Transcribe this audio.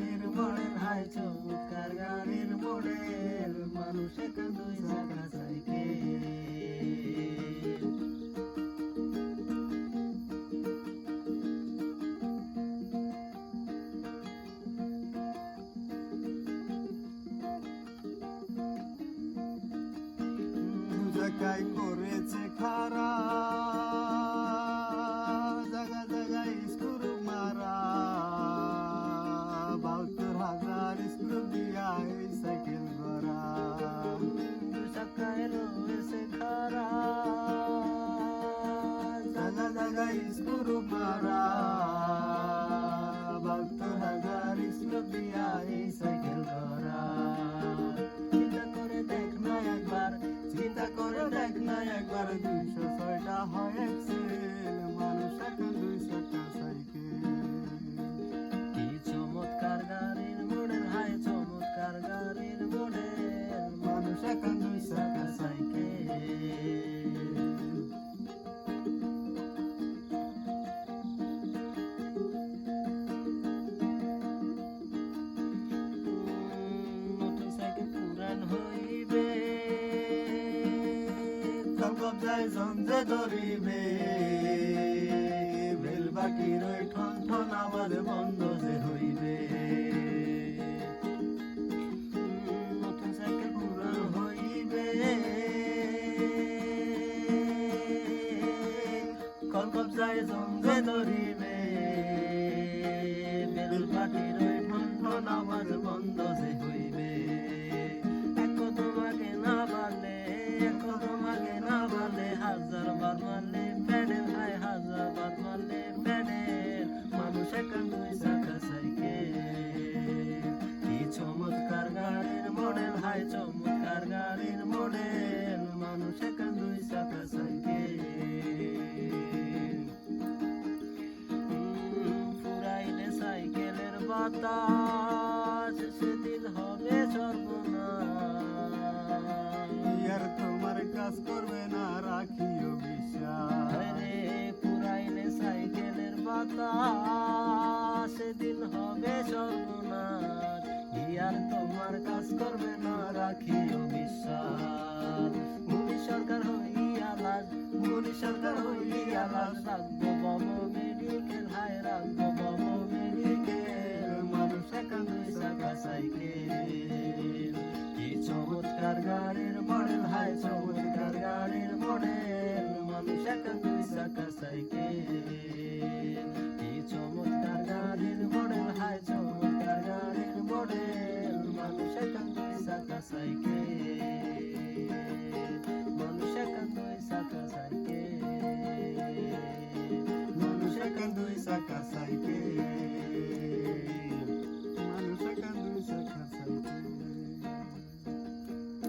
গাড়ির model high চমৎকার গাড়ির মডেল মানুষ দুই চাকা সাইকেল জায়গায় করেছে খারা যায় সঞ্জে ধরিবে বেল বাটির ওই ঠন ঠন আওয়াজ বন্ধ যে হইবে। পুরান যায় সঞ্জে ধরিবে দুই চাকা সাইকেল কি চমৎকার গাড়ির মডেল হায় চমৎকার গাড়ির মডেল মানুষ এখন দুই চাকা সাইকেল ফুরাইলে সাইকেলের বাতাস। কাজ করবে না, রাখিও বিশ্বাস। মুনি সরকার হইয়া লাশ, মুনি সরকার হইয়া রাখব মেডিকেল হায় রাখব মেডিকেল মানুষ এখন দুই সাইকেল কি চমৎকার গাড়ির মডেল হায় চমৎকার গাড়ির মডেল। মানুষ এখন দুই সাইকেল